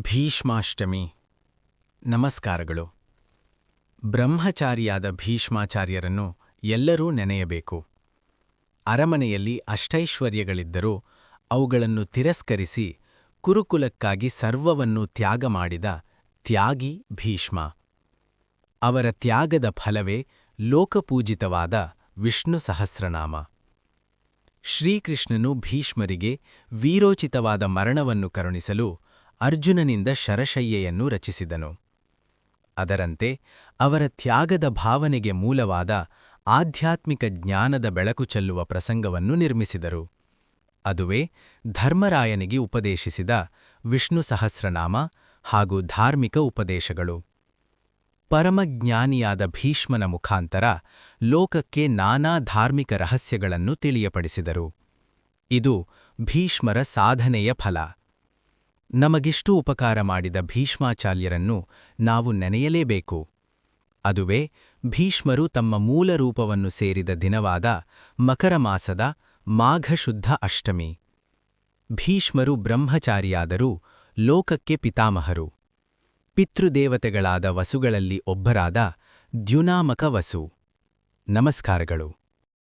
ಭೀಷ್ಮಾಷ್ಟಮಿ. ನಮಸ್ಕಾರಗಳು. ಬ್ರಹ್ಮಚಾರಿಯಾದ ಭೀಷ್ಮಾಚಾರ್ಯರನ್ನು ಎಲ್ಲರೂ ನೆನೆಯಬೇಕು. ಅರಮನೆಯಲ್ಲಿ ಅಷ್ಟೈಶ್ವರ್ಯಗಳಿದ್ದರೂ ಅವುಗಳನ್ನು ತಿರಸ್ಕರಿಸಿ ಕುರುಕುಲಕ್ಕಾಗಿ ಸರ್ವವನ್ನು ತ್ಯಾಗ ಮಾಡಿದ ತ್ಯಾಗಿ ಭೀಷ್ಮ. ಅವರ ತ್ಯಾಗದ ಫಲವೇ ಲೋಕಪೂಜಿತವಾದ ವಿಷ್ಣು ಸಹಸ್ರನಾಮ. ಶ್ರೀಕೃಷ್ಣನು ಭೀಷ್ಮರಿಗೆ ವೀರೋಚಿತವಾದ ಮರಣವನ್ನು ಕರುಣಿಸಲು ಅರ್ಜುನನಿಂದ ಶರಶಯ್ಯೆಯನ್ನು ರಚಿಸಿದನು. ಅದರಂತೆ ಅವರ ತ್ಯಾಗದ ಭಾವನೆಗೆ ಮೂಲವಾದ ಆಧ್ಯಾತ್ಮಿಕ ಜ್ಞಾನದ ಬೆಳಕು ಚೆಲ್ಲುವ ಪ್ರಸಂಗವನ್ನು ನಿರ್ಮಿಸಿದರು. ಅದುವೇ ಧರ್ಮರಾಯನಿಗೆ ಉಪದೇಶಿಸಿದ ವಿಷ್ಣು ಸಹಸ್ರನಾಮ ಹಾಗೂ ಧಾರ್ಮಿಕ ಉಪದೇಶಗಳು. ಪರಮಜ್ಞಾನಿಯಾದ ಭೀಷ್ಮನ ಮುಖಾಂತರ ಲೋಕಕ್ಕೆ ನಾನಾ ಧಾರ್ಮಿಕ ರಹಸ್ಯಗಳನ್ನು ತಿಳಿಯಪಡಿಸಿದರು. ಇದು ಭೀಷ್ಮರ ಸಾಧನೆಯ ಫಲ. ನಮಗಿಷ್ಟು ಉಪಕಾರ ಮಾಡಿದ ಭೀಷ್ಮಾಚಾರ್ಯರನ್ನು ನಾವು ನೆನೆಯಲೇಬೇಕು. ಅದುವೇ ಭೀಷ್ಮರು ತಮ್ಮ ಮೂಲ ರೂಪವನ್ನು ಸೇರಿದ ದಿನವಾದ ಮಕರ ಮಾಸದ ಮಾಘಶುದ್ಧ ಅಷ್ಟಮಿ. ಭೀಷ್ಮರು ಬ್ರಹ್ಮಚಾರಿಯಾದರೂ ಲೋಕಕ್ಕೆ ಪಿತಾಮಹರು. ಪಿತೃದೇವತೆಗಳಾದ ವಸುಗಳಲ್ಲಿ ಒಬ್ಬರಾದ ದ್ಯುನಾಮಕ ವಸು. ನಮಸ್ಕಾರಗಳು.